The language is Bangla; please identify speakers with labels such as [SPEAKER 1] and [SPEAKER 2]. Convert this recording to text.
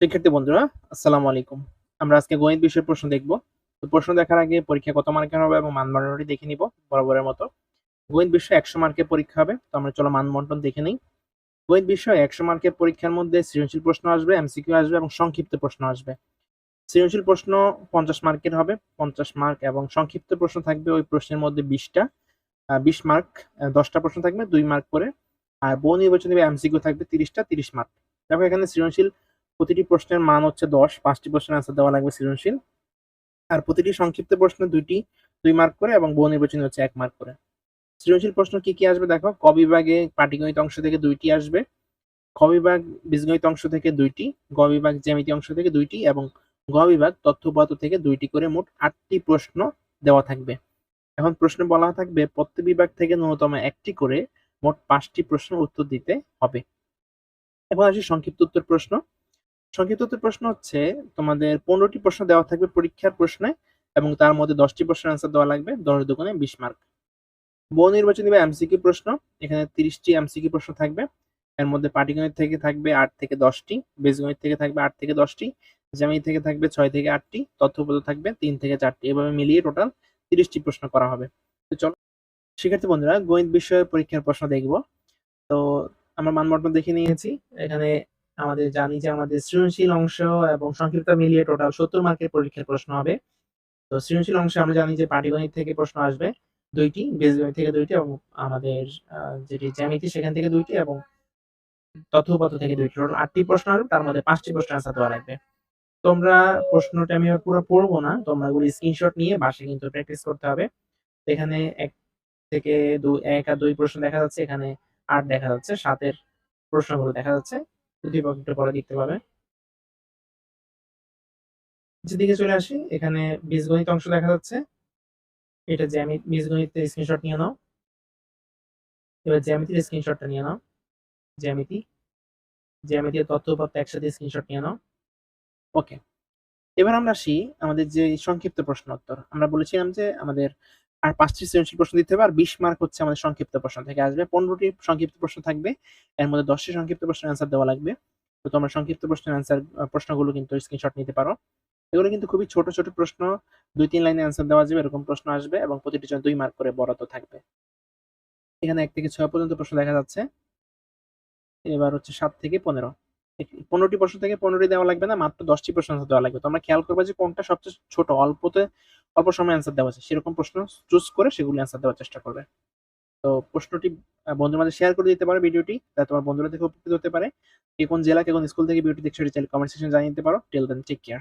[SPEAKER 1] শিক্ষার্থী বন্ধুরা, আসসালামু আলাইকুম। আমরা আজকে গণিত বিষয়ের প্রশ্ন দেখব। তো প্রশ্ন দেখার আগে পরীক্ষা কত মার্কের হবে এবং মানবন্টনটি দেখে নিব বরাবরের মতো। গণিত বিষয়ে একশো মার্কের পরীক্ষা হবে, তো আমরা চলো মানবন্টন দেখে নিই। গণিত বিষয়ে একশো মার্কের পরীক্ষার মধ্যে সৃজনশীল প্রশ্ন আসবে, এমসিকিউ আসবে এবং সংক্ষিপ্ত প্রশ্ন আসবে। সৃজনশীল প্রশ্ন পঞ্চাশ মার্কের হবে, পঞ্চাশ মার্ক এবং সংক্ষিপ্ত প্রশ্ন থাকবে ওই প্রশ্নের মধ্যে বিশটা। বিশ মার্ক দশটা প্রশ্ন থাকবে, দুই মার্ক করে। আর বহু নির্বাচনী এমসিকিউ থাকবে তিরিশটা, তিরিশ মার্ক দেখো এখানে সৃজনশীল প্রতিটি প্রশ্নের মান হচ্ছে দশ, পাঁচটি প্রশ্নের আনসার দেওয়া লাগবে সৃজনশীল। আর প্রতিটি সংক্ষিপ্ত প্রশ্ন দুইটি, দুই মার্ক করে এবং বহু নির্বাচনী হচ্ছে এক মার্ক করে। সৃজনশীল প্রশ্ন কি কি আসবে দেখো? ক বিভাগে পাটিগণিত অংশ থেকে দুইটি আসবে। খ বিভাগ বীজগণিত অংশ থেকে দুইটি, গ বিভাগ জ্যামিতি অংশ থেকে দুইটি এবং গ বিভাগ তথ্য থেকে দুইটি করে মোট আটটি প্রশ্ন দেওয়া থাকবে। এখন প্রশ্ন বলা থাকবে, প্রত্যেক বিভাগ থেকে ন্যূনতম একটি করে মোট পাঁচটি প্রশ্ন উত্তর দিতে হবে। এখন আসি সংক্ষিপ্ত উত্তর প্রশ্ন। সংক্ষিপ্ত প্রশ্ন হচ্ছে, তোমাদের পনেরোটি প্রশ্ন দেওয়া থাকবে পরীক্ষার প্রশ্নে এবং তার মধ্যে দশটি প্রশ্নের অ্যান্সার দেওয়া লাগবে। দশ দোকানে বিশ মার্ক বহু নির্বাচনী বা এমসিকিউ প্রশ্ন, এখানে তিরিশটি এমসিকিউ প্রশ্ন থাকবে। এর মধ্যে পাটিগণিত থেকে থাকবে আট থেকে দশটি, বীজগণিত থেকে থাকবে আট থেকে দশটি, জ্যামিতি থেকে থাকবে ছয় থেকে আটটি তথ্যপদ থাকবে তিন থেকে চারটি। এভাবে মিলিয়ে টোটাল তিরিশটি প্রশ্ন করা হবে। তো চলো, শিক্ষার্থী বন্ধুরা, গণিত বিষয়ের পরীক্ষার প্রশ্ন দেখব। তো আমরা মানবন্টন দেখে নিয়েছি। এখানে আমাদের জানি যে আমাদের সৃজনশীল অংশ এবং সংক্ষিপ্ত মিলিয়ে টোটাল সত্তর মার্কের পরীক্ষার প্রশ্ন হবে। তো সৃজনশীল অংশে আমরা জানি যে পাটিগণিত থেকে প্রশ্ন আসবে দুইটি, বীজগণিত থেকে দুইটি এবং আমাদের যেটি জ্যামিতি সেখান থেকে দুইটি এবং তথ্য উপাত্ত থেকে দুইটি। টোটাল আটটি প্রশ্ন আসবে, তার মধ্যে পাঁচটি প্রশ্ন আনসার দেওয়া লাগবে। তোমরা প্রশ্নটা আমি পুরো পড়ব না, তোমরা এগুলো স্ক্রিনশট নিয়ে বাসে কিন্তু প্র্যাকটিস করতে হবে। এখানে এক থেকে দুই, এক আর দুই প্রশ্ন দেখা যাচ্ছে, এখানে আট দেখা যাচ্ছে, সাতের প্রশ্নগুলো দেখা যাচ্ছে। উদ্দীপক একটু পরে দেখতে পাবে যেদিকে চলে আসি, এখানে বীজগণিত অংশ দেখা যাচ্ছে। এটা জ্যামিতি বীজগণিতের স্ক্রিনশট নিয়ে নাও। এবার জ্যামিতির স্ক্রিনশটটা নিয়ে নাও। জ্যামিতি। জ্যামিতির তথ্য উপাত্ত একসাথে স্ক্রিনশট নিয়ে নাও। ওকে এবার আমরা আসি আমাদের যে সংক্ষিপ্ত প্রশ্ন উত্তর। আমরা বলেছিলাম যে আমাদের আর পাঁচটি সৃজনশীল প্রশ্ন দিতে হবে, আর বিশ মার্ক হচ্ছে আমাদের সংক্ষিপ্ত প্রশ্ন থেকে আসবে। পনেরোটি সংক্ষিপ্ত প্রশ্ন থাকবে, এর মধ্যে দশটি সংক্ষিপ্ত প্রশ্নের অ্যান্সার দেওয়া লাগবে। তো তোমরা সংক্ষিপ্ত প্রশ্নের অ্যান্সার প্রশ্নগুলো কিন্তু স্ক্রিনশট নিতে পারো। এগুলো কিন্তু খুবই ছোট ছোট প্রশ্ন, দুই, তিন লাইনে অ্যান্সার দেওয়া যাবে, এরকম প্রশ্ন আসবে এবং প্রতিটি জন দুই মার্ক করে বরাদ্দ থাকবে। এখানে এক থেকে ছয় পর্যন্ত প্রশ্ন দেখা যাচ্ছে। এবার হচ্ছে সাত থেকে পনেরো। পনেরোটি প্রশ্ন থেকে পনেরোটি দেওয়া লাগবে না, মাত্র দশটি প্রশ্ন দেওয়া লাগবে। তোমরা খেয়াল করবে যে কোনটা সবচেয়ে ছোট, অল্পতে অল্প সময় অ্যান্সার দেওয়া আছে সেরকম প্রশ্ন চুজ করে সেগুলি অ্যান্সার দেওয়ার চেষ্টা করবে। তো প্রশ্নটি বন্ধুর মাঝে শেয়ার করে দিতে পারো ভিডিওটি তাহলে তোমার বন্ধুরা থেকে উপকৃত হতে পারে। কে কোন জেলা, কে কোন স্কুল থেকে ভিডিওটি দেখছ চাইলে কমেন্ট সেকশন জানিয়ে দিতে পারো। টেল দেন টেক কেয়ার